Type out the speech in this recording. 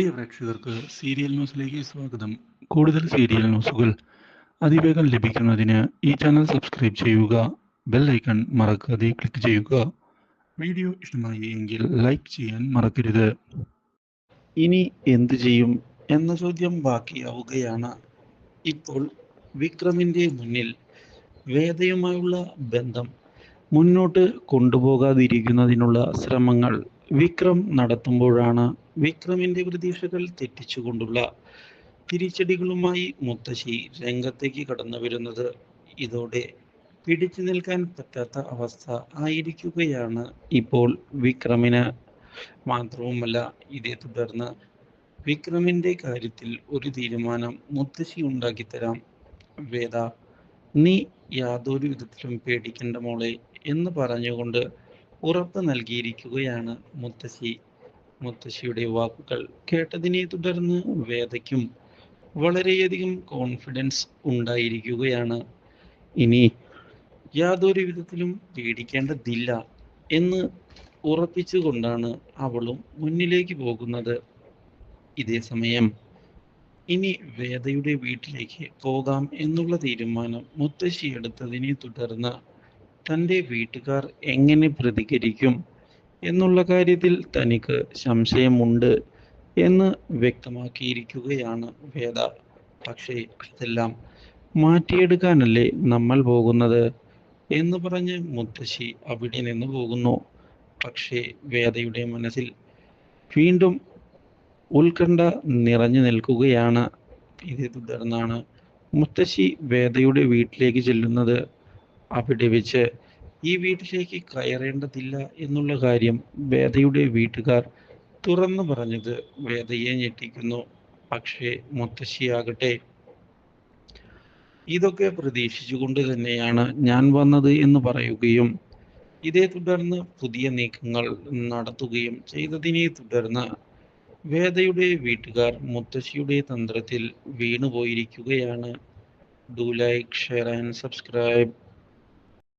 പ്രിയ പ്രേക്ഷകർക്ക് സീരിയൽ ന്യൂസിലേക്ക് സ്വാഗതം. കൂടുതൽ സീരിയൽ ന്യൂസുകൾ അതിവേഗം ലഭിക്കുന്നതിന് ഈ ചാനൽ സബ്സ്ക്രൈബ് ചെയ്യുക ബെൽ ഐക്കൺ മറക്കാതെ ക്ലിക്ക് ചെയ്യുക. വീഡിയോ ഇഷ്ടമായി എങ്കിൽ ലൈക്ക് ചെയ്യാൻ മറക്കരുത്. ഇനി എന്തു ചെയ്യും എന്ന ചോദ്യം ബാക്കിയാവുകയാണ്. ഇപ്പോൾ വിക്രമിന്റെ മുന്നിൽ വേദയുമായുള്ള ബന്ധം. മുന്നോട്ട് കൊണ്ടുപോകാതിരിക്കുന്നതിനുള്ള ശ്രമങ്ങൾ വിക്രം നടത്തുമ്പോഴാണ് വിക്രമിന്റെ പ്രതീക്ഷകൾ തെറ്റിച്ചുകൊണ്ടുള്ള തിരിച്ചടികളുമായി മുത്തശ്ശി രംഗത്തേക്ക് കടന്നു വരുന്നത് ഇതോടെ പിടിച്ചു നിൽക്കാൻ പറ്റാത്ത അവസ്ഥ ആയിരിക്കുകയാണ് ഇപ്പോൾ വിക്രമിന് മാത്രവുമല്ല ഇതേ തുടർന്ന് വിക്രമിന്റെ കാര്യത്തിൽ ഒരു തീരുമാനം മുത്തശ്ശി ഉണ്ടാക്കി തരാം വേദ നീ യാതൊരു വിധത്തിലും പേടിക്കേണ്ട മോളെ എന്ന് പറഞ്ഞുകൊണ്ട് ഉറപ്പ് നൽകിയിരിക്കുകയാണ് മുത്തശ്ശി. മുത്തശ്ശിയുടെ വാക്കുകൾ കേട്ടതിനെ തുടർന്ന് വേദയ്ക്കും വളരെയധികം കോൺഫിഡൻസ് ഉണ്ടായിരിക്കുകയാണ്. ഇനി യാതൊരു വിധത്തിലും പേടിക്കേണ്ടതില്ല എന്ന് ഉറപ്പിച്ചുകൊണ്ടാണ് അവളും മുന്നിലേക്ക് പോകുന്നത്. ഇതേ സമയം ഇനി വേദയുടെ വീട്ടിലേക്ക് പോകാം എന്നുള്ള തീരുമാനം മുത്തശ്ശി എടുത്തതിനെ തുടർന്ന് തന്റെ വീട്ടുകാർ എങ്ങനെ പ്രതികരിക്കും? എന്നുള്ള കാര്യത്തിൽ തനിക്ക് സംശയമുണ്ട് എന്ന് വ്യക്തമാക്കിയിരിക്കുകയാണ് വേദ. പക്ഷേ അതെല്ലാം മാറ്റിയെടുക്കാനല്ലേ നമ്മൾ പോകുന്നത് എന്ന് പറഞ്ഞ് മുത്തശ്ശി അവിടെ നിന്ന് പോകുന്നു. പക്ഷേ വേദയുടെ മനസ്സിൽ വീണ്ടും ഉത്കണ്ഠ നിറഞ്ഞു നിൽക്കുകയാണ്. ഇതേ തുടർന്നാണ് മുത്തശ്ശി വേദയുടെ വീട്ടിലേക്ക് ചെല്ലുന്നത്. അവിടെ വെച്ച് ഈ വീട്ടിലേക്ക് കയറേണ്ടതില്ല എന്നുള്ള കാര്യം വേദയുടെ വീട്ടുകാർ തുറന്നു പറഞ്ഞത് വേദയെ ഞെട്ടിക്കുന്നു. പക്ഷേ മുത്തശ്ശിയാകട്ടെ ഇതൊക്കെ പ്രതീക്ഷിച്ചുകൊണ്ട് തന്നെയാണ് ഞാൻ വന്നത് എന്ന് പറയുകയും ഇതേ തുടർന്ന് പുതിയ നീക്കങ്ങൾ നടത്തുകയും ചെയ്തതിനെ തുടർന്ന് വേദയുടെ വീട്ടുകാർ മുത്തശ്ശിയുടെ തന്ത്രത്തിൽ വീണുപോയിരിക്കുകയാണ്. Do like share and subscribe